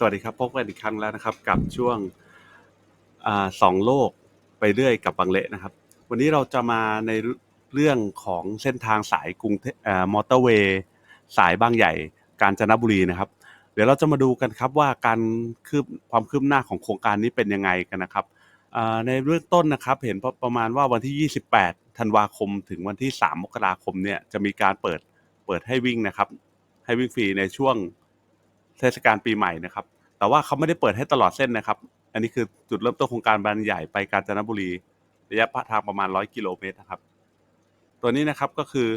สวัสดีครับพบกันอีกครั้งแล้วนะครับ กับช่วงอสองโลกไปเรื่อยกับบางเละนะครับ วันนี้เราจะมาในเรื่องของเส้นทางสายกรุงเทพอ่ามอเตอร์เวย์สายบางใหญ่กาญจนบุรีนะครับ เดี๋ยวเราจะมาดูกันครับว่าการคืบความคืบหน้าของโครงการนี้เป็นยังไงกันนะครับในเรื่องต้นนะครับ เห็นประมาณว่าวันที่ 28ธันวาคม ถึงวันที่ 3 มกราคมเนี่ยจะมีการเปิดเปิดให้วิ่งนะครับ ให้วิ่งฟรีในช่วง เทศกาลปีใหม่นะครับ แต่ว่าเขาไม่ได้เปิดให้ตลอดเส้นนะครับ อันนี้คือจุดเริ่มต้นโครงการบานใหญ่ไปกาญจนบุรี ระยะทางประมาณ 100 กิโลเมตรนะครับ ตัวนี้นะครับก็คือ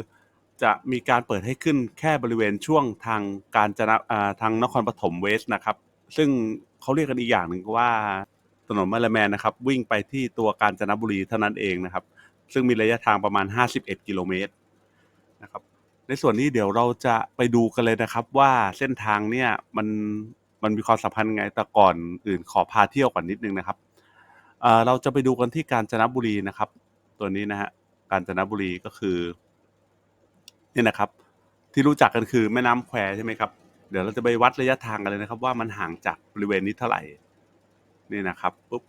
จะมีการเปิดให้ขึ้นแค่บริเวณช่วงทางการจนาทางนครปฐมเวสนะครับ ซึ่งเขาเรียกกันอีกอย่างหนึ่งว่าถนนมาลแมนนะครับวิ่งไปที่ตัวกาญจนบุรีเท่านั้นเองนะครับ ซึ่งมีระยะทางประมาณ 51 กิโลเมตร ในส่วนนี้เดี๋ยวเราจะไปดูกันเลยนะครับ ว่าเส้นทางเนี่ยมันมันมีความสัมพันธ์ไงแต่ก่อนอื่นขอพาเที่ยวก่อนนิดนึงนะครับเอ่อเราจะไปดูกันที่กาญจนบุรีนะครับ ตัวนี้นะฮะกาญจนบุรีก็คือนี่นะครับ ที่รู้จักกันคือแม่น้ำแควใช่ไหมครับ เดี๋ยวเราจะไปวัดระยะทางกันเลยนะครับ ว่ามันห่างจากบริเวณนี้เท่าไหร่นี่นะครับปุ๊บ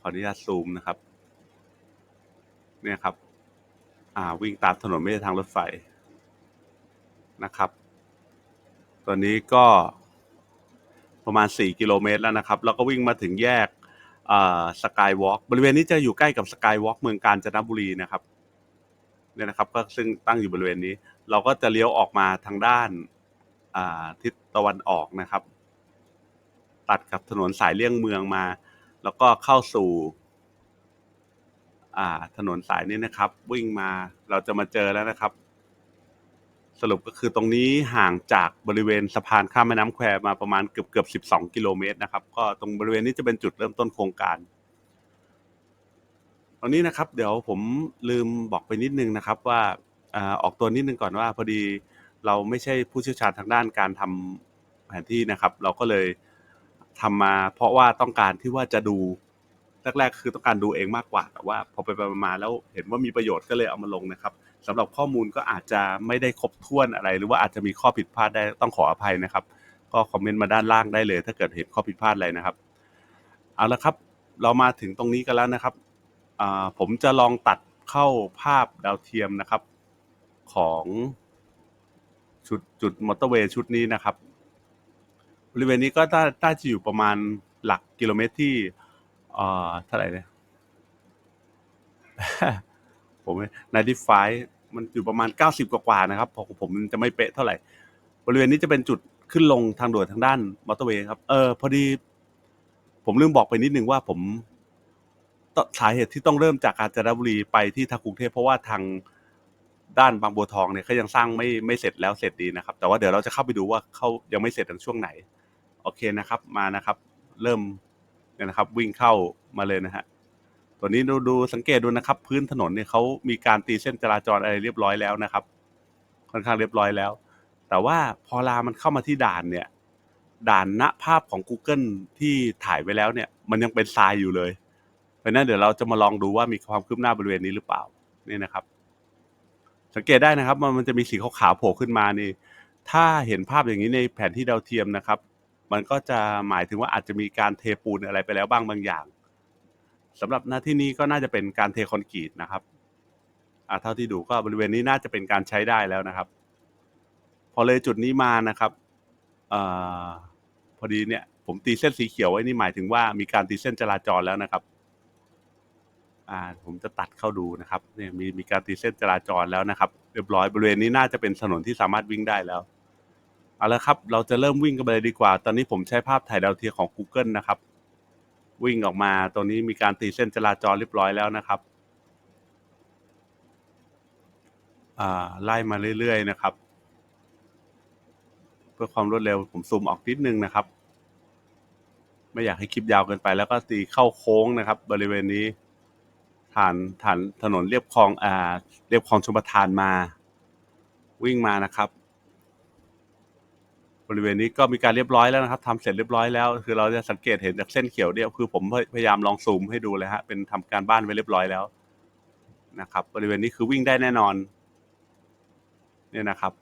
ขออนุญาตซูมนะครับ เนี่ยครับ อ่าวิ่งตามถนนไม่ใช่ทางรถไฟนะครับตัวนี้ก็ประมาณ 4 กิโลเมตรแล้วนะครับ แล้วก็วิ่งมาถึงแยกสกายวอล์กบริเวณนี้จะอยู่ใกล้กับสกายวอล์กเมืองกาญจนบุรีนะครับเนี่ยนะครับก็ซึ่งตั้งอยู่บริเวณนี้ เราก็จะเลี้ยวออกมาทางด้านาทิศตะวันออกนะครับ ตัดกับถนนสายเลี่ยงเมืองมา แล้วก็เข้าสู่ อ่า ถนนสายนี้นะครับ วิ่งมาเราจะมาเจอแล้วนะครับ สรุปก็คือตรงนี้ห่างจากบริเวณสะพานข้ามแม่น้ำแควมาประมาณเกือบเกือบ12กิโลเมตรนะครับ ก็ตรงบริเวณนี้จะเป็นจุดเริ่มต้นโครงการตรงนี้นะครับ เดี๋ยวผมลืมบอกไปนิดนึงนะครับว่าอ่าออกตัวนิดนึงก่อนว่า พอดีเราไม่ใช่ผู้เชี่ยวชาญทางด้านการทำแผนที่นะครับ เราก็เลยทำมาเพราะว่าต้องการที่ว่าจะดู แรกๆคือต้องการดูเองมากกว่า แต่ว่าพอไปๆมาแล้วเห็นว่ามีประโยชน์ก็เลยเอามาลงนะครับสำหรับข้อมูลก็อาจจะไม่ได้ครบถ้วนอะไร หรือว่าอาจจะมีข้อผิดพลาดได้ต้องขออภัยนะครับ ก็คอมเมนต์มาด้านล่างได้เลย ถ้าเกิดเห็นข้อผิดพลาดอะไรนะครับ เอาละครับเรามาถึงตรงนี้กันแล้วนะครับผมจะลองตัดเข้าภาพดาวเทียมนะครับ ของชุดจุดมอเตอร์เวย์ชุดนี้นะครับ บริเวณนี้ก็น่าจะอยู่ประมาณหลักกิโลเมตรที่ อ่อเท่าไหร่เนี่ย ผมนายดิฟายมันอยู่ประมาณ 90 กว่าๆนะครับขอผมมันจะไม่เป๊ะเท่าไหร่ บริเวณนี้จะเป็นจุดขึ้นลงทางด่วนทางด้านมอเตอร์เวย์ครับ เออ พอดี ผมลืมบอกไปนิดนึงว่าผมสาเหตุที่ต้องเริ่มจากกาญจนบุรีไปที่ทางกรุงเทพเพราะว่าทางด้านบางบัวทองเนี่ยเขายังสร้างไม่ไม่เสร็จแล้วเสร็จดีนะครับ แต่ว่าเดี๋ยวเราจะเข้าไปดูว่าเขายังไม่เสร็จในช่วงไหน โอเคนะครับ มานะครับ เริ่ม เนี่ยนะครับ วิ่งเข้ามาเลยนะฮะตัวนี้ดูดูสังเกตดูนะครับ พื้นถนนเนี่ยเขามีการตีเส้นจราจรอะไรเรียบร้อยแล้วนะครับ ค่อนข้างเรียบร้อยแล้ว แต่ว่าพอลามันเข้ามาที่ด่านเนี่ย ด่านณภาพของ Google ที่ถ่ายไว้แล้วเนี่ย มันยังเป็นทรายอยู่เลยเพราะนั้นเดี๋ยวเราจะมาลองดูว่ามีความคืบหน้าบริเวณนี้หรือเปล่านี่นะครับ สังเกตได้นะครับมันมันจะมีสีขาวๆโผล่ขึ้นมานี่ ถ้าเห็นภาพอย่างนี้ในแผนที่ดาวเทียมนะครับ มันก็จะหมายถึงว่าอาจจะมีการเทปูนอะไรไปแล้วบ้างบางอย่างสำหรับหน้าที่นี้ก็น่าจะเป็นการเทคอนกรีตนะครับอ่าเท่าที่ดูก็บริเวณนี้น่าจะเป็นการใช้ได้แล้วนะครับ พอเลยจุดนี้มานะครับอ่อพอดีเนี่ยผมตีเส้นสีเขียวไว้นี่หมายถึงว่ามีการตีเส้นจราจรแล้วนะครับอ่าผมจะตัดเข้าดูนะครับเนี่ยมีมีการตีเส้นจราจรแล้วนะครับ เรียบร้อยบริเวณนี้น่าจะเป็นถนนที่สามารถวิ่งได้แล้ว เอาละครับ เราจะเริ่มวิ่งกันไปเลยดีกว่า ตอนนี้ผมใช้ภาพถ่ายดาวเทียมของ Google นะครับ วิ่งออกมา ตรงนี้มีการตีเส้นจราจรเรียบร้อยแล้วนะครับ อ่า ไล่มาเรื่อยๆนะครับ เพื่อความรวดเร็วผมซูมออกนิดนึงนะครับ ไม่อยากให้คลิปยาวเกินไป แล้วก็ตีเข้าโค้งนะครับ บริเวณนี้ผ่านผ่านถนนเรียบคลอง อ่า เรียบคลองชมประทานมา วิ่งมานะครับ บริเวณนี้ก็มีการเรียบร้อยแล้วนะครับทำเสร็จเรียบร้อยแล้ว คือเราจะสังเกตเห็นจากเส้นเขียวเนี่ยคือผมพยายามลองซูมให้ดูเลยฮะเป็นทำการบ้านไว้เรียบร้อยแล้วนะครับ บริเวณนี้คือวิ่งได้แน่นอนเนี่ยนะครับ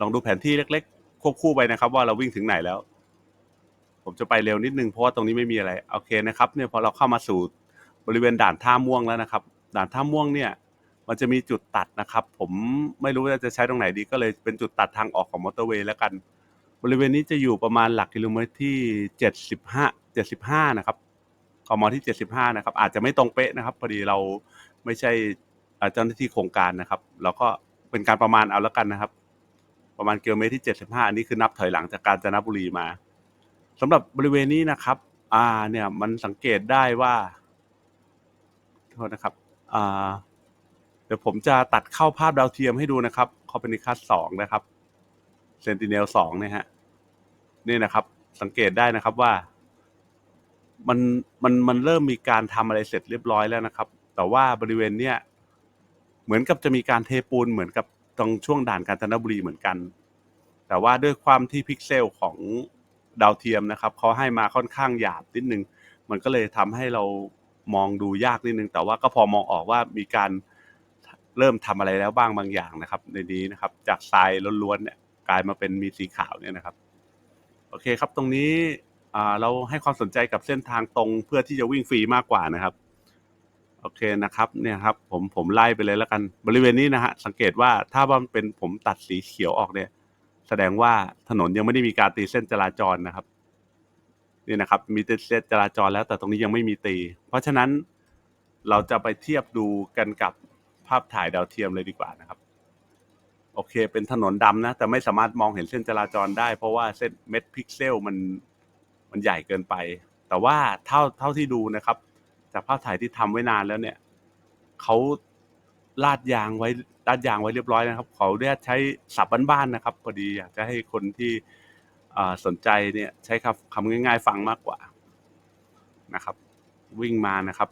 ลองดูแผนที่เล็ก ๆ ควบคู่ไปนะครับ ว่าเราวิ่งถึงไหนแล้ว ผมจะไปเร็วนิดนึงเพราะว่าตรงนี้ไม่มีอะไรโอเคนะครับ เนี่ยพอเราเข้ามาสู่บริเวณด่านท่าม่วงแล้วนะครับ ด่านท่าม่วงเนี่ย มันจะมีจุดตัดนะครับ ผมไม่รู้ว่าจะใช้ตรงไหนดีก็เลยเป็นจุดตัดทางออกของมอเตอร์เวย์แล้วกัน บริเวณนี้จะอยู่ประมาณหลักกิโลเมตรที่เจ็ดสิบห้าเจ็ดสิบห้านะครับกมที่เจ็ดสิบห้านะครับ อาจจะไม่ตรงเป๊ะนะครับ พอดีเราไม่ใช่อาเจ้าหน้าที่โครงการนะครับ เราก็เป็นการประมาณเอาแล้วกันนะครับ ประมาณกิโลเมตรที่เจ็ดสิบห้าอันนี้คือนับถอยหลังจากกาญจนบุรีมาสำหรับบริเวณนี้นะครับ อ่าเนี่ยมันสังเกตได้ว่าโทษนะครับ อ่า เดี๋ยวผมจะตัดเข้าภาพดาวเทียมให้ดูนะครับคอเปนิคัสสองนะครับเซนติเนลสองเนี่ยฮะนี่นะครับ สังเกตได้นะครับว่า มันมันมันเริ่มมีการทำอะไรเสร็จเรียบร้อยแล้วนะครับ แต่ว่าบริเวณเนี้ยเหมือนกับจะมีการเทปูนเหมือนกับตรงช่วงด่านกาญจนบุรีเหมือนกัน แต่ว่าด้วยความที่พิกเซลของดาวเทียมนะครับเขาให้มาค่อนข้างหยาบนิดนึง มันก็เลยทำให้เรามองดูยากนิดนึง แต่ว่าก็พอมองออกว่ามีการเเริ่มทำอะไรแล้วบ้างบางอย่างนะครับ ในนี้นะครับ จากทรายล้วนๆเนี่ยกลายมาเป็นมีสีขาวเนี่ยนะครับโอเคครับตรงนี้เราให้ความสนใจกับเส้นทางตรงเพื่อที่จะวิ่งฟรีมากกว่านะครับโอเคนะครับเนี่ยครับผมผมไล่ไปเลยแล้วกันบริเวณนี้นะฮะสังเกตว่าถ้าว่ามันเป็นผมตัดสีเขียวออกเนี่ย แสดงว่าถนนยังไม่ได้มีการตีเส้นจราจรนะครับนี่นะครับ มีเส้นจราจรแล้วแต่ตรงนี้ยังไม่มีตี เพราะฉะนั้นเราจะไปเทียบดูกันกับ ภาพถ่ายดาวเทียมเลยดีกว่านะครับ โอเค เป็นถนนดำนะ แต่ไม่สามารถมองเห็นเส้นจราจรได้ เพราะว่าเส้นเม็ดพิกเซลมันมันใหญ่เกินไป แต่ว่าเท่าเท่าที่ดูนะครับ จากภาพถ่ายที่ทำไว้นานแล้วเนี่ยเขาลาดยางไว้ลาดยางไว้เรียบร้อยนะครับเขาเรียกใช้ศัพท์บ้านๆนะครับพอดีอยากจะให้คนที่สนใจเนี่ยใช้คำคำง่าย ๆ ฟังมากกว่านะครับ วิ่งมานะครับ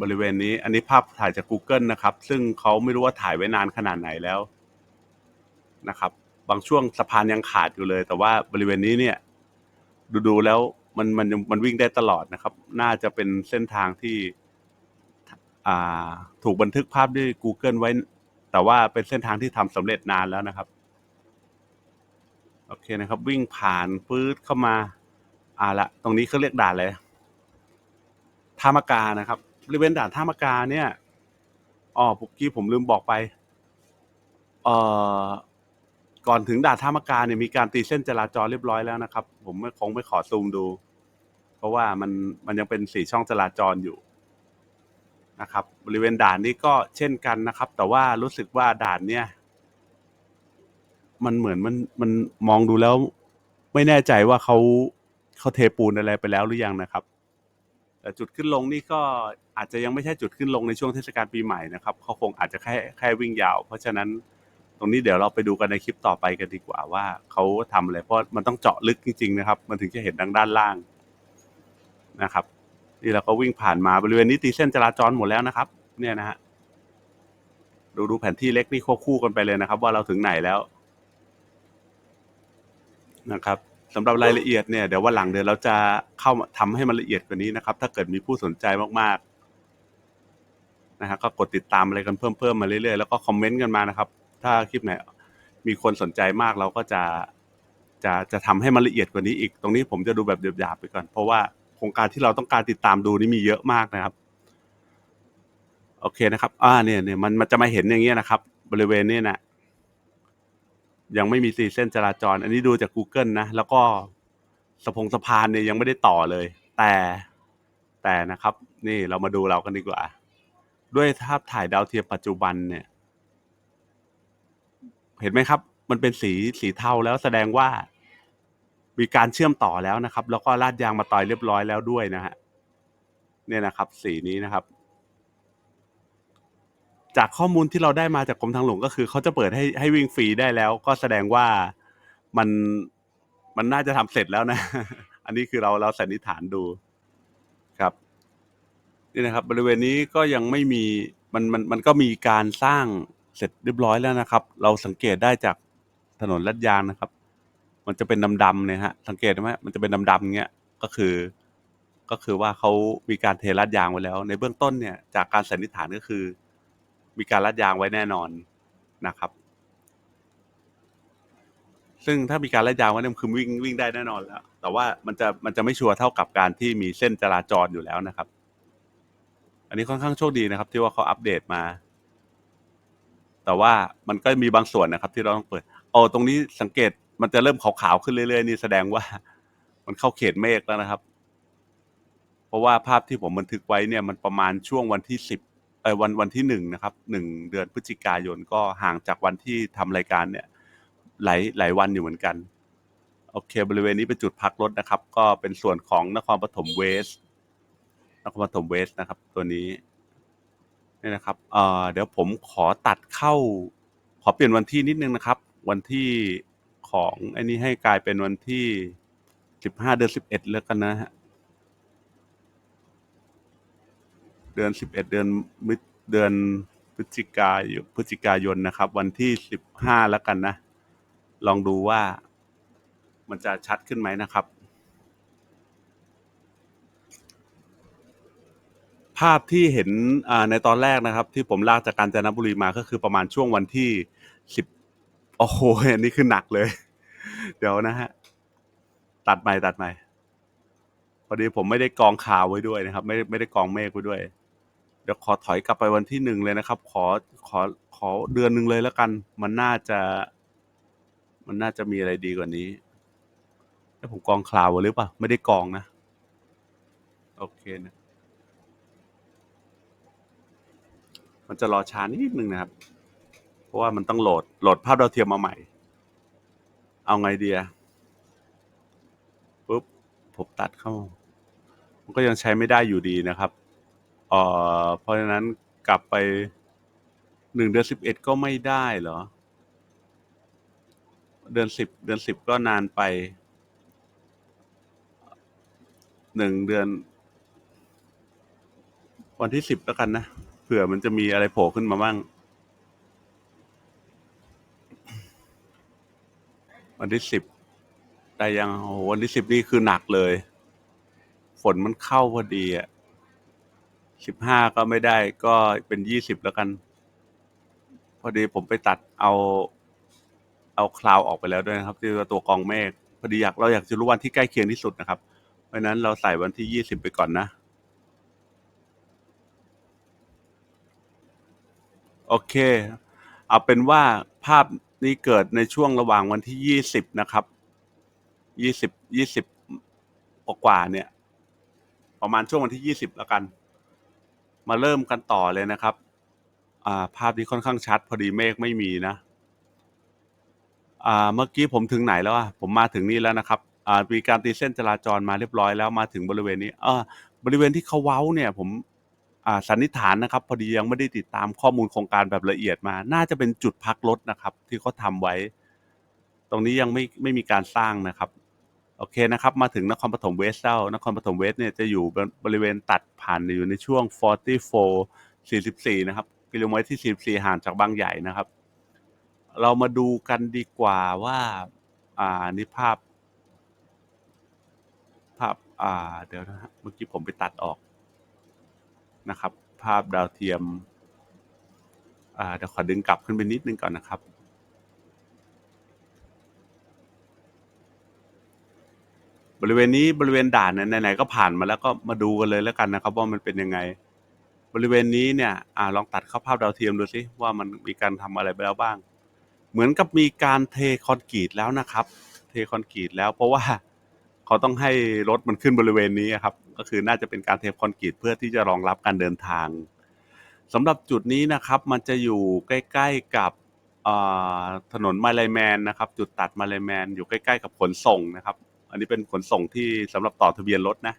บริเวณนี้ อันนี้ภาพถ่ายจาก Google นะครับ ซึ่งเขาไม่รู้ว่าถ่ายไว้นานขนาดไหนแล้วนะครับ บางช่วงสะพานยังขาดอยู่เลย แต่ว่าบริเวณนี้เนี่ย ดูๆแล้วมันมันมันวิ่งได้ตลอดนะครับ น่าจะเป็นเส้นทางที่ถูกบันทึกภาพด้วย Google ไว้ แต่ว่าเป็นเส้นทางที่ทำสำเร็จนานแล้วนะครับโอเคนะครับ วิ่งผ่านปื๊ดเข้ามา อ่าละ ตรงนี้เขาเรียกด่านเลยท่ามกานะครับ บริเวณด่านท่ามกาเนี่ยอ๋อปุกกี้ผมลืมบอกไปเอ่อก่อนถึงด่านท่ามกาเนี่ยมีการตีเส้นจราจรเรียบร้อยแล้วนะครับ ผมไม่คงไม่ขอซูมดู เพราะว่ามันมันยังเป็นสี่ช่องจราจรอยู่นะครับ บริเวณด่านนี้ก็เช่นกันนะครับ แต่ว่ารู้สึกว่าด่านเนี่ย มันเหมือนมันมันมองดูแล้ว ไม่แน่ใจว่าเขาเขาเทปูนอะไรไปแล้วหรือยังนะครับ แต่จุดขึ้นลงนี่ก็อาจจะยังไม่ใช่จุดขึ้นลงในช่วงเทศกาลปีใหม่นะครับเขาคงอาจจะแค่แค่วิ่งยาว เพราะฉะนั้นตรงนี้เดี๋ยวเราไปดูกันในคลิปต่อไปกันดีกว่าว่าเขาทำอะไรเพราะมันต้องเจาะลึกจริงๆนะครับ มันถึงจะเห็นดังด้านล่างนะครับ นี่เราก็วิ่งผ่านมาบริเวณนี้ตีเส้นจราจรหมดแล้วนะครับ เนี่ยนะฮะดูดูแผนที่เล็กนี่ควบคู่กันไปเลยนะครับ ว่าเราถึงไหนแล้วนะครับ สำหรับรายละเอียดเนี่ยเดี๋ยววันหลังเดี๋ยวเราจะเข้ามาทำให้มันละเอียดกว่านี้นะครับ ถ้าเกิดมีผู้สนใจมากๆนะฮะก็กดติดตามอะไรกันเพิ่มๆมาเรื่อยๆแล้วก็คอมเมนต์กันมานะครับ ถ้าคลิปไหนมีคนสนใจมากเราก็จะจะจะทำให้มันละเอียดกว่านี้อีก ตรงนี้ผมจะดูแบบหยาบๆไปก่อน เพราะว่าโครงการที่เราต้องการติดตามดูนี่มีเยอะมากนะครับ โอเคนะครับ อ่าเนี่ยเนี่ยมันมันจะมาเห็นอย่างเงี้ยนะครับ บริเวณเนี้นะ ยังไม่มีสีเส้นจราจร อันนี้ดูจาก Google นะ แล้วก็สะพงสะพานเนี่ยยังไม่ได้ต่อเลย แต่แต่นะครับ นี่เรามาดูเรากันดีกว่า ด้วยภาพถ่ายดาวเทียมปัจจุบันเนี่ย เห็นไหมครับ มันเป็นสีสีเทาแล้วแสดงว่า มีการเชื่อมต่อแล้วนะครับ แล้วก็ลาดยางมาต่อยเรียบร้อยแล้วด้วยนะฮะเนี่ยนะครับ สีนี้นะครับ จากข้อมูลที่เราได้มาจากกรมทางหลวงก็คือเขาจะเปิดให้ให้วิ่งฟรีได้แล้ว ก็แสดงว่ามันมันน่าจะทำเสร็จแล้วนะ อันนี้คือเราเราสันนิษฐานดูครับนี่นะครับ บริเวณนี้ก็ยังไม่มีมันมันมันก็มีการสร้างเสร็จเรียบร้อยแล้วนะครับ เราสังเกตได้จากถนนลาดยางนะครับ มันจะเป็นดำๆเนี่ยฮะ สังเกตไหมมันจะเป็นดำๆเงี้ยก็คือ ก็คือว่าเขามีการเทลาดยางไว้แล้ว ในเบื้องต้นเนี่ย จากการสันนิษฐานก็คือ มีการลาดยางไว้แน่นอนนะครับ ซึ่งถ้ามีการลาดยางไว้เนี่ยมันคือวิ่งวิ่งได้แน่นอนแล้ว แต่ว่ามันจะมันจะไม่ชัวร์เท่ากับการที่มีเส้นจราจรอยู่แล้วนะครับ อันนี้ค่อนข้างโชคดีนะครับ ที่ว่าเขาอัปเดตมา แต่ว่ามันก็มีบางส่วนนะครับ ที่เราต้องเปิดโอ้ตรงนี้สังเกตมันจะเริ่มขาวๆขึ้นเรื่อยๆนี่แสดงว่า มันเข้าเขตเมฆแล้วนะครับ เพราะว่าภาพที่ผมบันทึกไว้เนี่ยมันประมาณช่วงวันที่สิบ ออวันวันที่หนึ่งนะครับหนึ่งเดือนพฤศจิกายนก็ห่างจากวันที่ทำรายการเนี่ยหลายหลายวันอยู่เหมือนกันโอเค บริเวณนี้เป็นจุดพักรถนะครับ ก็เป็นส่วนของนครปฐมเวสนครปฐมเวสนะครับ ตัวนี้นี่นะครับเอ่อเดี๋ยวผมขอตัดเข้า ขอเปลี่ยนวันที่นิดนึงนะครับ วันที่ของไอ้นี้ให้กลายเป็นวันที่สิบห้าเดือนสิบเอ็ดแล้วกันนะฮะ เดือนสิบเอ็ดเดือนมิถุเดือนพฤศจิกายนพฤศจิกายนนะครับ วันที่สิบห้าแล้วกันนะ ลองดูว่ามันจะชัดขึ้นไหมนะครับ ภาพที่เห็นในตอนแรกนะครับ ที่ผมลากจากกาญจนบุรีมาก็คือประมาณช่วงวันที่สิบโอ้โหอันนี้คือหนักเลย เดี๋ยวนะฮะ ตัดใหม่ตัดใหม่พอดีผมไม่ได้กองข่าวไว้ด้วยนะครับ ไม่ไม่ได้กองเมฆไว้ด้วย เดี๋ยวขอถอยกลับไปวันที่หนึ่งเลยนะครับ ขอขอขอเดือนหนึ่งเลยแล้วกัน มันน่าจะ มันน่าจะมีอะไรดีกว่านี้แล้วผมกองข่าวหรือเปล่า ไม่ได้กองนะ โอเคนะ มันจะรอช้านิดนึงนะครับ เพราะว่ามันต้องโหลดโหลดภาพดาวเทียมมาใหม่ เอาไงเดียปุ๊บผมตัดเข้า มันก็ยังใช้ไม่ได้อยู่ดีนะครับ เอ่อ เพราะฉะนั้นกลับไปหนึ่งเดือนสิบเอ็ดก็ไม่ได้เหรอ เดือนสิบเดือนสิบก็นานไปหนึ่งเดือน วันที่สิบแล้วกันนะเผื่อมันจะมีอะไรโผล่ขึ้นมาบ้าง วันที่สิบแต่ยังโอ้โหวันที่สิบนี่คือหนักเลย ฝนมันเข้าพอดีอะ สิบห้าก็ไม่ได้ก็เป็นยี่สิบแล้วกัน พอดีผมไปตัดเอา เอาคลาวออกไปแล้วด้วยนะครับที่ตัวกองเมฆพอดีอยากเราอยากจะรู้วันที่ใกล้เคียงที่สุดนะครับ เพราะนั้นเราใส่วันที่ยี่สิบไปก่อนนะ โอเค เอาเป็นว่าภาพนี้เกิดในช่วงระหว่างวันที่ยี่สิบนะครับยี่สิบยี่สิบกว่าเนี่ย ประมาณช่วงวันที่ยี่สิบแล้วกัน มาเริ่มกันต่อเลยนะครับ อ่า ภาพนี้ค่อนข้างชัด พอดีเมฆไม่มีนะ อ่า เมื่อกี้ผมถึงไหนแล้วอะ ผมมาถึงนี่แล้วนะครับ อ่า มีการตีเส้นจราจรมาเรียบร้อยแล้วมาถึงบริเวณนี้ เออบริเวณที่เขาเว้าเนี่ย ผม อ่า สันนิษฐานนะครับ พอดียังไม่ได้ติดตามข้อมูลโครงการแบบละเอียดมา น่าจะเป็นจุดพักรถนะครับ ที่เขาทำไว้ ตรงนี้ยังไม่ไม่มีการสร้างนะครับ โอเคนะครับ มาถึงนครปฐมเวสแล้วนครปฐมเวสเนี่ยจะอยู่บริเวณตัดผ่านอยู่ในช่วง 44 44 นะครับ กิโลเมตรที่ 44 ห่างจากบางใหญ่นะครับ เรามาดูกันดีกว่าว่า อ่า นี่ภาพ ภาพ อ่า เดี๋ยวนะเมื่อกี้ผมไปตัดออกนะครับ ภาพดาวเทียม อ่า เดี๋ยวขอดึงกลับขึ้นไปนิดนึงก่อนนะครับ บริเวณนี้บริเวณด่านเนี่ยไหนๆก็ผ่านมาแล้วก็มาดูกันเลยแล้วกันนะครับ ว่ามันเป็นยังไง บริเวณนี้เนี่ยอ่าลองตัดเข้าภาพดาวเทียมดูสิว่ามันมีการทำอะไรไปแล้วบ้าง เหมือนกับมีการเทคอนกรีตแล้วนะครับ เทคอนกรีตแล้ว เพราะว่าเขาต้องให้รถมันขึ้นบริเวณนี้ครับ ก็คือน่าจะเป็นการเทคอนกรีตเพื่อที่จะรองรับการเดินทางสำหรับจุดนี้นะครับ มันจะอยู่ใกล้ๆกับถนนมาลายแมนนะครับ จุดตัดมาลายแมนอยู่ใกล้ๆกับขนส่งนะครับ อันนี้เป็นขนส่งที่สำหรับต่อทะเบียนรถนะ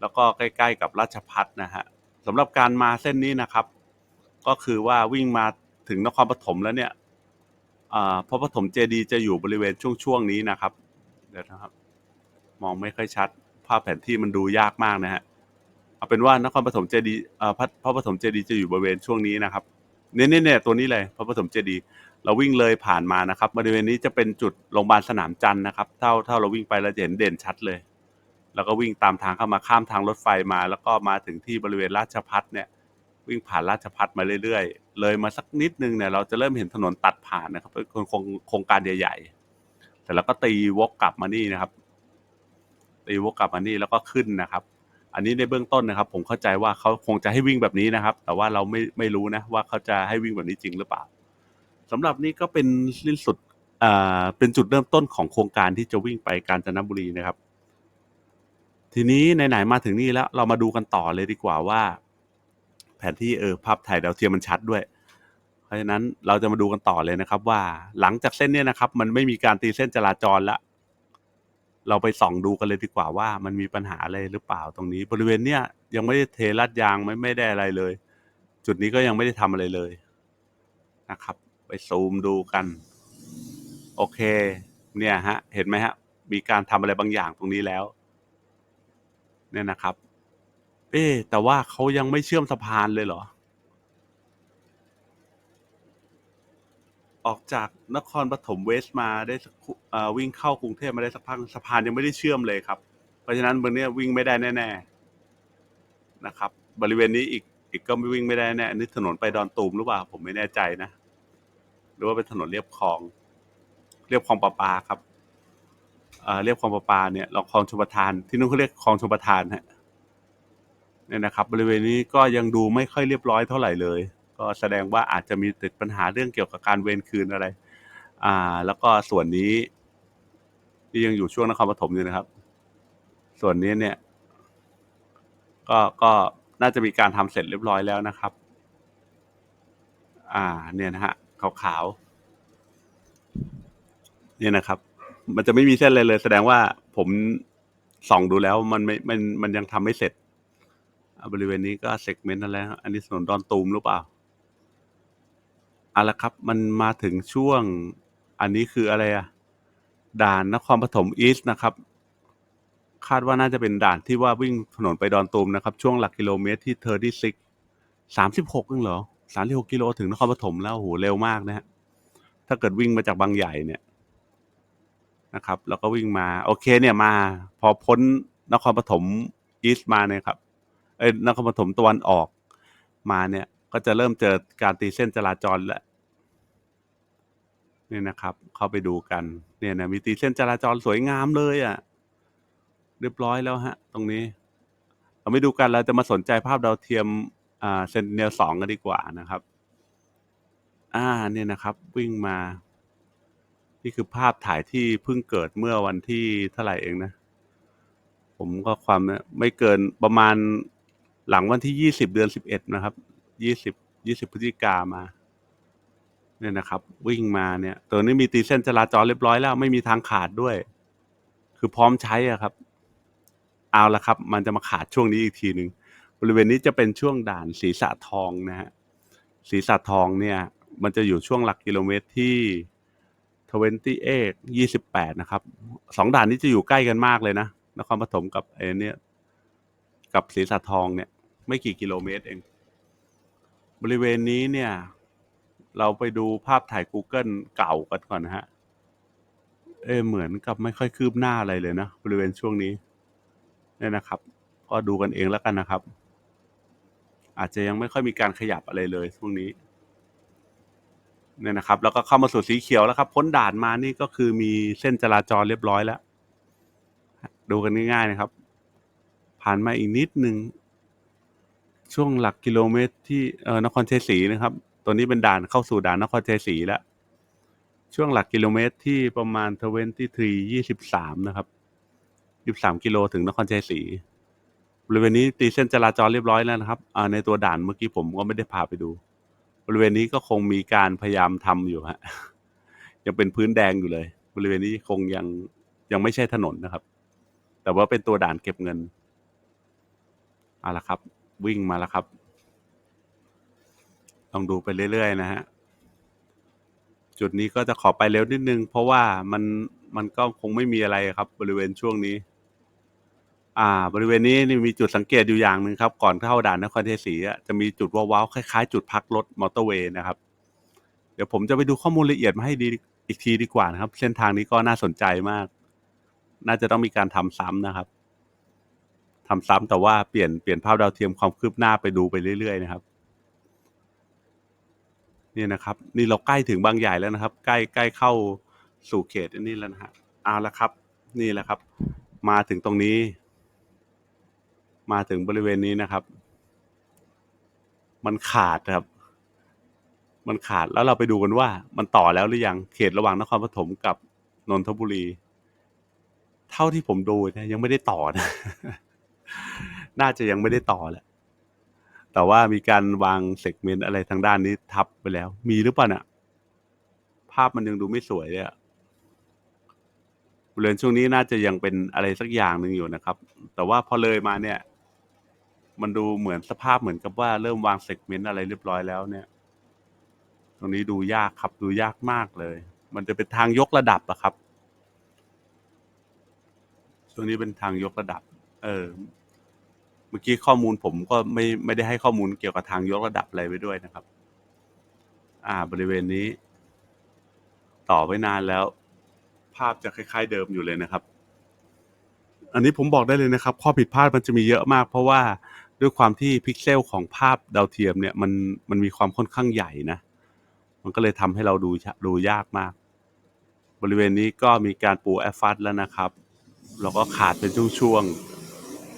แล้วก็ใกล้ ๆ กับราชพัฒนะฮะสำหรับการมาเส้นนี้นะครับ ก็คือว่าวิ่งมาถึงนครปฐมแล้วเนี่ยอ่าพระปฐมเจดีจะอยู่บริเวณช่วงๆนี้นะครับ เดี๋ยวนะครับ มองไม่ค่อยชัด ภาพแผนที่มันดูยากมากนะฮะเอาเป็นว่านครปฐมเจดีอ่อพระพระปฐมเจดีจะอยู่บริเวณช่วงนี้นะครับ เนี่ยเนี่ยเน่ตัวนี้เลย พระปฐมเจดี เราวิ่งเลยผ่านมานะครับบริเวณนี้จะเป็นจุดโรงพยาบาลสนามจันทร์นะครับ เท่าเท่าเราวิ่งไปเราจะเห็นเด่นชัดเลย แล้วก็วิ่งตามทางเข้ามาข้ามทางรถไฟมา แล้วก็มาถึงที่บริเวณราชพัฒเนี่ย วิ่งผ่านราชพัฒมาเรื่อยๆ เลยมาสักนิดนึงเนี่ยเราจะเริ่มเห็นถนนตัดผ่านนะครับเป็นโครงโครงการใหญ่ๆแต่แล้วก็ตีวกกลับมานี่นะครับ ตีวกกลับมานี่แล้วก็ขึ้นนะครับอันนี้ในเบื้องต้นนะครับ ผมเข้าใจว่าเขาคงจะให้วิ่งแบบนี้นะครับ แต่ว่าเราไม่ไม่รู้นะว่าเขาจะให้วิ่งแบบนี้จริงหรือเปล่า สำหรับนี่ก็เป็นสิ้นสุดอ่าเป็นจุดเริ่มต้นของโครงการที่จะวิ่งไปกาญจนบุรีนะครับ ทีนี้ไหนๆมาถึงนี่แล้ว เรามาดูกันต่อเลยดีกว่าว่า แผนที่เออภาพถ่ายดาวเทียมมันชัดด้วย เพราะฉะนั้นเราจะมาดูกันต่อเลยนะครับ ว่าหลังจากเส้นเนี้ยนะครับ มันไม่มีการตีเส้นจราจรละเราไปส่องดูกันเลยดีกว่าว่ามันมีปัญหาอะไรหรือเปล่าตรงนี้ บริเวณเนี้ยยังไม่ได้เทลาดยางไม่ไม่ได้อะไรเลย จุดนี้ก็ยังไม่ได้ทำอะไรเลยนะครับ ไปซูมดูกัน โอเค เนี่ยฮะ เห็นไหมฮะ มีการทำอะไรบางอย่างตรงนี้แล้ว เนี่ยนะครับ เอ๊แต่ว่าเขายังไม่เชื่อมสะพานเลยเหรอ ออกจากนครปฐมเวสมาได้วิ่งเข้ากรุงเทพมาได้สักพักสะพานยังไม่ได้เชื่อมเลยครับ เพราะฉะนั้นบนเนี้ยวิ่งไม่ได้แน่ ๆ นะครับ บริเวณนี้อีกอีกก็ไม่วิ่งไม่ได้แน่นนี้ถนนไปดอนตูมหรือเปล่า ผมไม่แน่ใจนะ รือว่าเป็นถนนเรียบคลอง เรียบคลองประปาครับเรียบคลองประปาเนี่ยเราคลองชลประทาน ที่นู้นเขาเรียกคลองชลประทานฮะเนี่ยนะครับ บริเวณนี้ก็ยังดูไม่ค่อยเรียบร้อยเท่าไหร่เลย ก็แสดงว่าอาจจะมีติดปัญหาเรื่องเกี่ยวกับการเวรคืนอะไร อ่า แล้วก็ส่วนนี้ ที่ยังอยู่ช่วงนครปฐมอยู่นะครับ ส่วนนี้เนี่ย ก็ก็น่าจะมีการทำเสร็จเรียบร้อยแล้วนะครับ อ่า เนี่ยนะฮะ ขาวๆเนี่ยนะครับ มันจะไม่มีเส้นเลยเลย แสดงว่าผมส่องดูแล้วมันไม่มันมันยังทำไม่เสร็จอ่าบริเวณนี้ก็เซกเมนต์นั่นแหละอันนี้ถนนดอนตูมหรือเปล่าเอาละครับ มันมาถึงช่วง อันนี้คืออะไรอะด่านนครปฐมอีสต์นะครับ คาดว่าน่าจะเป็นด่านที่ว่าวิ่งถนนไปดอนตูมนะครับ ช่วงหลักกิโลเมตรที่เทอร์ที่ซิกสามสิบหกเองเหรอ สามสิบหกกิโลถึงนครปฐมแล้วโหเร็วมากนะฮะถ้าเกิดวิ่งมาจากบางใหญ่เนี่ยนะครับ แล้วก็วิ่งมาโอเคเนี่ยมา พอพ้นนครปฐมอีสต์มาเนี่ยครับเอ้นครปฐมตะวันออกมาเนี่ย ก็จะเริ่มเจอการตีเส้นจราจรแล้วเนี่ยนะครับ เข้าไปดูกัน เนี่ยนะมีตีเส้นจราจรสวยงามเลยอะ่ะ เรียบร้อยแล้วฮะ ตรงนี้ เราไม่ดูกันเราจะมาสนใจภาพดาวเทียม อ่าเซนเนลสองกันดีกว่านะครับ อ่าเนี่ยนะครับ วิ่งมา นี่คือภาพถ่ายที่เพิ่งเกิดเมื่อวันที่เท่าไหร่เองนะ ผมก็ความเนี่ยไม่เกินประมาณหลังวันที่ยี่สิบเดือนสิบเอ็ดนะครับยี่สิบยี่สิบพฤศจิกามาเนี่ยนะครับ วิ่งมาเนี่ย ตัวนี้มีตีเส้นจราจรเรียบร้อยแล้ว ไม่มีทางขาดด้วย คือพร้อมใช้อะครับ เอาละครับ มันจะมาขาดช่วงนี้อีกทีหนึ่ง บริเวณนี้จะเป็นช่วงด่านศรีสะทองนะฮะศรีสะทองเนี่ย มันจะอยู่ช่วงหลักกิโลเมตรที่ทเวนตี้เอยี่สิบแปดนะครับสองด่านนี้จะอยู่ใกล้กันมากเลยนะนครปฐมกับไอ้เนี่ยกับศรีสะทองเนี่ย ไม่กี่กิโลเมตรเอง บริเวณนี้เนี่ย เราไปดูภาพถ่าย Google เก่ากันก่อนนะฮะ เอเหมือนกับไม่ค่อยคืบหน้าอะไรเลยนะ บริเวณช่วงนี้เนี่ยนะครับ ก็ดูกันเองแล้วกันนะครับ อาจจะยังไม่ค่อยมีการขยับอะไรเลยช่วงนี้เนี่ยนะครับ แล้วก็เข้ามาสู่สีเขียวแล้วครับ พ้นด่านมานี่ก็คือมีเส้นจราจรเรียบร้อยแล้ว ดูกันง่ายๆนะครับ ผ่านมาอีกนิดหนึ่งช่วงหลักกิโลเมตรที่เออนครชัยศรีนะครับ ตัวนี้เป็นด่านเข้าสู่ด่านนครชัยศรีแล้ว ช่วงหลักกิโลเมตรที่ประมาณทเวนตี้ทรียี่สิบสามนะครับยี่สามกิโลถึงนครชัยศรี ริเวณนี้ตีเส้นจราจรเรียบร้อยแล้วนะครับในตัวด่านเมื่อกี้ผมก็ไม่ได้พาไปดู บริเวณนี้ก็คงมีการพยายามทำอยู่ฮะยังเป็นพื้นแดงอยู่เลย บริเวณนี้คงยังยังไม่ใช่ถนนนะครับ แต่ว่าเป็นตัวด่านเก็บเงินเอาละครับ วิ่งมาแล้วครับลองดูไปเรื่อยๆนะฮะจุดนี้ก็จะขอไปเร็วนิดนึง เพราะว่ามันมันก็คงไม่มีอะไรครับ บริเวณช่วงนี้ อ่า บริเวณนี้นี่มีจุดสังเกตอยู่อย่างหนึ่งครับ ก่อนเข้าด่านนครเทศรีอะจะมีจุดว้าวๆคล้ายๆ จุดพักรถมอเตอร์เวย์นะครับ เดี๋ยวผมจะไปดูข้อมูลละเอียดมาให้ดีอีกทีดีกว่านะครับ เส้นทางนี้ก็น่าสนใจมาก น่าจะต้องมีการทำซ้ำนะครับทำซ้ำแต่ว่าเปลี่ยนเปลี่ยนภาพดาวเทียมความคืบหน้าไปดูไปเรื่อยๆนะครับนี่นะครับ นี่เราใกล้ถึงบางใหญ่แล้วนะครับ ใกล้ใกล้เข้าสู่เขตอันนี้แล้วนะฮะเอาละครับ นี่แหละครับ มาถึงตรงนี้ มาถึงบริเวณนี้นะครับ มันขาดครับ มันขาดแล้วเราไปดูกันว่า มันต่อแล้วหรือยังเขตระหว่างนครปฐมกับนนทบุรี เท่าที่ผมดูเนี่ยยังไม่ได้ต่อนะ น่าจะยังไม่ได้ต่อแหละแต่ว่ามีการวางเซกเมนต์อะไรทางด้านนี้ทับไปแล้ว มีหรือเปล่าเนี่ยภาพมันยังดูไม่สวยเลยอะบริเวณช่วงนี้น่าจะยังเป็นอะไรสักอย่างหนึ่งอยู่นะครับ แต่ว่าพอเลยมาเนี่ย มันดูเหมือนสภาพเหมือนกับว่าเริ่มวางเซกเมนต์อะไรเรียบร้อยแล้วเนี่ย ตรงนี้ดูยากครับดูยากมากเลย มันจะเป็นทางยกระดับอะครับช่วงนี้เป็นทางยกระดับ เออ เมื่อกี้ข้อมูลผมก็ไม่ไม่ได้ให้ข้อมูลเกี่ยวกับทางยกระดับอะไรไว้ด้วยนะครับ อ่า บริเวณนี้ ต่อไว้นานแล้ว ภาพจะคล้าย ๆ เดิมอยู่เลยนะครับ อันนี้ผมบอกได้เลยนะครับ ข้อผิดพลาดมันจะมีเยอะมาก เพราะว่าด้วยความที่พิกเซลของภาพดาวเทียมเนี่ยมันมันมีความค่อนข้างใหญ่นะ มันก็เลยทำให้เราดูดูยากมาก บริเวณนี้ก็มีการปูแอฟฟัสแล้วนะครับแล้วก็ขาดเป็นช่วง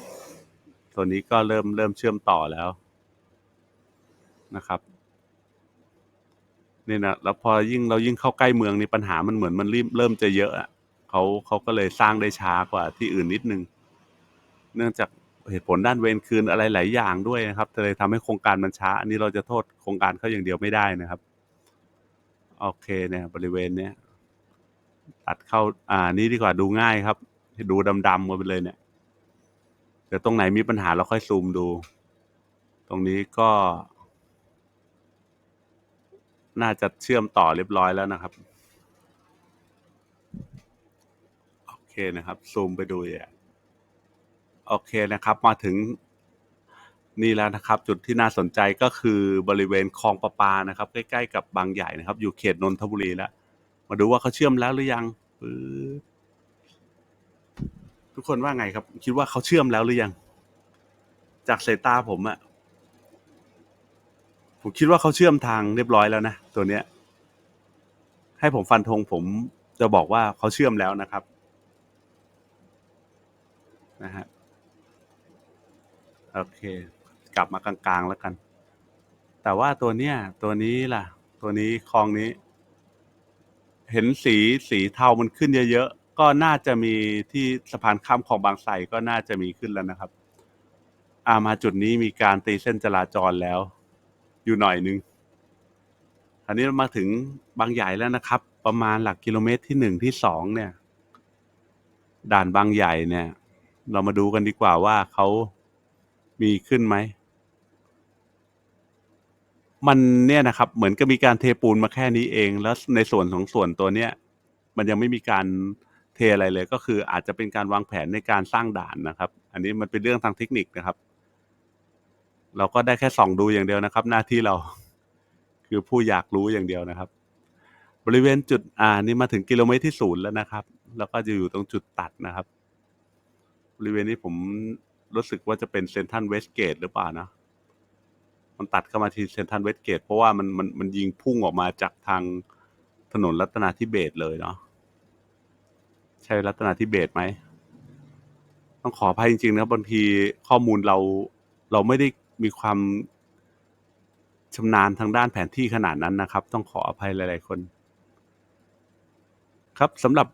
ๆ ตัวนี้ก็เริ่มเริ่มเชื่อมต่อแล้วนะครับนี่นะแล้วพอยิ่งเรายิ่งเข้าใกล้เมืองนี่ปัญหามันเหมือนมันริมเริ่มจะเยอะอะ เขาเขาก็เลยสร้างได้ช้ากว่าที่อื่นนิดนึง เนื่องจากเหตุผลด้านเวรคืนอะไรหลายอย่างด้วยนะครับเลยทำให้โครงการมันช้า อันนี้เราจะโทษโครงการเขาอย่างเดียวไม่ได้นะครับ โอเคเนี่ยบริเวณเนี้ยตัดเข้าอ่านี่ดีกว่าดูง่ายครับ ดูดำๆมาไปเลยเนี่ยเดี๋ยวตรงไหนมีปัญหาเราค่อยซูมดู ตรงนี้ก็ น่าจะเชื่อมต่อเรียบร้อยแล้วนะครับ โอ เคนะครับ ซูมไปดูอะโอเคนะครับ มาถึงนี่แล้วนะครับ จุดที่น่าสนใจก็คือบริเวณคลองประปานะครับ ใกล้ๆกับบางใหญ่นะครับ อยู่เขตนนทบุรีแล้ว มาดูว่าเขาเชื่อมแล้วหรือยังทุกคนว่าไงครับ คิดว่าเขาเชื่อมแล้วหรือยัง จากสายตาผมอะผมคิดว่าเขาเชื่อมทางเรียบร้อยแล้วนะตัวเนี้ย ให้ผมฟันธงผมจะบอกว่าเขาเชื่อมแล้วนะครับ นะฮะ โอเค กลับมากลางๆแล้วกัน แต่ว่าตัวเนี้ย ตัวนี้ล่ะ ตัวนี้คลองนี้ เห็นสีสีเทามันขึ้นเยอะๆ ก็น่าจะมีที่สะพานข้ามคลองบางไทรก็น่าจะมีขึ้นแล้วนะครับ อ่ามาจุดนี้มีการตีเส้นจราจรแล้ว อยู่หน่อยนึงอันนี้มาถึงบางใหญ่แล้วนะครับ ประมาณหลักกิโลเมตรที่หนึ่งที่สองเนี่ย ด่านบางใหญ่เนี่ย เรามาดูกันดีกว่าว่าเขามีขึ้นไหม มันเนี่ยนะครับ เหมือนกับมีการเทปูนมาแค่นี้เอง แล้วในส่วนของส่วนตัวเนี้ยมันยังไม่มีการเทอะไรเลย ก็คืออาจจะเป็นการวางแผนในการสร้างด่านนะครับ อันนี้มันเป็นเรื่องทางเทคนิคนะครับ เราก็ได้แค่ส่องดูอย่างเดียวนะครับ หน้าที่เราคือผู้อยากรู้อย่างเดียวนะครับ บริเวณจุดอ่านี่มาถึงกิโลเมตรที่ศูนย์แล้วนะครับ แล้วก็จะอยู่ตรงจุดตัดนะครับ บริเวณนี้ผมรู้สึกว่าจะเป็นเซนทันเวสเกตหรือเปล่านะ มันตัดเข้ามาที่เซนทันเวสเกตเพราะว่ามันมันมันยิงพุ่งออกมาจากทางถนนรัตนาธิเบศเลยเนาะใช่รัตนาธิเบศไหม ต้องขออภัยจริงๆนะบางทีข้อมูลเราเราไม่ได้มีความชำนาญทางด้านแผนที่ขนาดนั้นนะครับ ต้องขออภัยหลาย ๆ คน ครับสำหรับ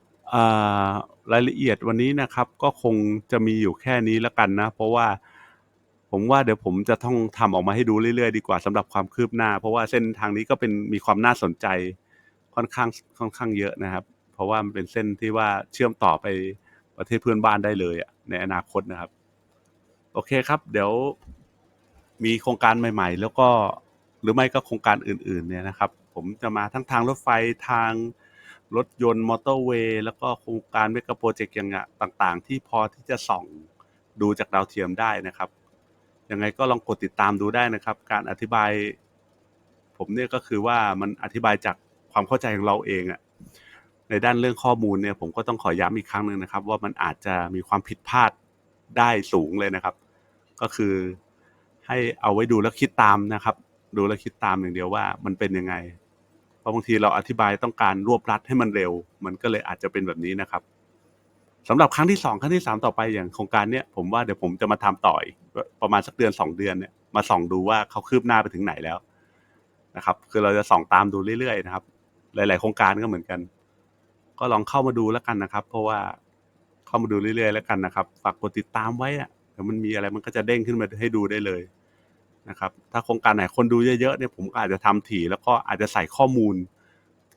รายละเอียดวันนี้นะครับ ก็คงจะมีอยู่แค่นี้แล้วกันนะ เพราะว่าผมว่าเดี๋ยวผมจะต้องทำออกมาให้ดูเรื่อยๆดีกว่าสำหรับความคืบหน้า เพราะว่าเส้นทางนี้ก็เป็นมีความน่าสนใจค่อนข้างค่อนข้างเยอะนะครับ เพราะว่ามันเป็นเส้นที่ว่าเชื่อมต่อไปประเทศเพื่อนบ้านได้เลยอะในอนาคตนะครับ โอเคครับ เดี๋ยวมีโครงการใหม่ ๆ แล้วก็หรือไม่ก็โครงการอื่น ๆ เนี่ยนะครับ ผมจะมาทั้งทางรถไฟทาง รถยนต์มอเตอร์เวย์แล้วก็โครงการเมกะโปรเจกต์อย่างต่างๆ ที่พอที่จะส่องดูจากดาวเทียมได้นะครับยังไงก็ลองกดติดตามดูได้นะครับ การอธิบาย ผมเนี่ยก็คือว่ามันอธิบายจากความเข้าใจของเราเองอะในด้านเรื่องข้อมูลเนี่ยผมก็ต้องขอย้ำอีกครั้งหนึ่งนะครับ ว่ามันอาจจะมีความผิดพลาดได้สูงเลยนะครับ ก็คือให้เอาไว้ดูแล้วคิดตามนะครับ ดูแล้วคิดตามอย่างเดียวว่ามันเป็นยังไง เพราะบางทีเราอธิบายต้องการรวบรัดให้มันเร็ว มันก็เลยอาจจะเป็นแบบนี้นะครับสำหรับครั้งที่สองครั้งที่สามต่อไปอย่างโครงการเนี้ยผมว่าเดี๋ยวผมจะมาทำต่ออีกประมาณสักเดือนสองเดือนเนี่ยมาส่องดูว่าเขาคืบหน้าไปถึงไหนแล้วนะครับ คือเราจะส่องตามดูเรื่อยๆนะครับ หลาย ๆ โครงการก็เหมือนกัน ก็ลองเข้ามาดูแล้วกันนะครับ เพราะว่าเข้ามาดูเรื่อยๆแล้วกันนะครับฝากกดติดตามไว้อะเดี๋ยวมันมีอะไรมันก็จะเด้งขึ้นมาให้ดูได้เลย นะครับถ้าโครงการไหนคนดูเยอะๆเนี่ยผมก็อาจจะทำถี่ แล้วก็อาจจะใส่ข้อมูล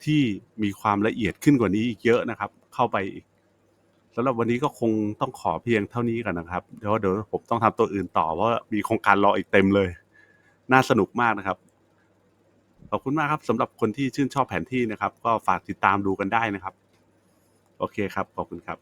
ที่มีความละเอียดขึ้นกว่านี้อีกเยอะนะครับ เข้าไปอีกสำหรับวันนี้ก็คงต้องขอเพียงเท่านี้กันนะครับเดี๋ยวเดี๋ยวผมต้องทำตัวอื่นต่อเพราะว่ามีโครงการรออีกเต็มเลย น่าสนุกมากนะครับขอบคุณมากครับสำหรับคนที่ชื่นชอบแผนที่นะครับ ก็ฝากติดตามดูกันได้นะครับ โอเคครับขอบคุณครับ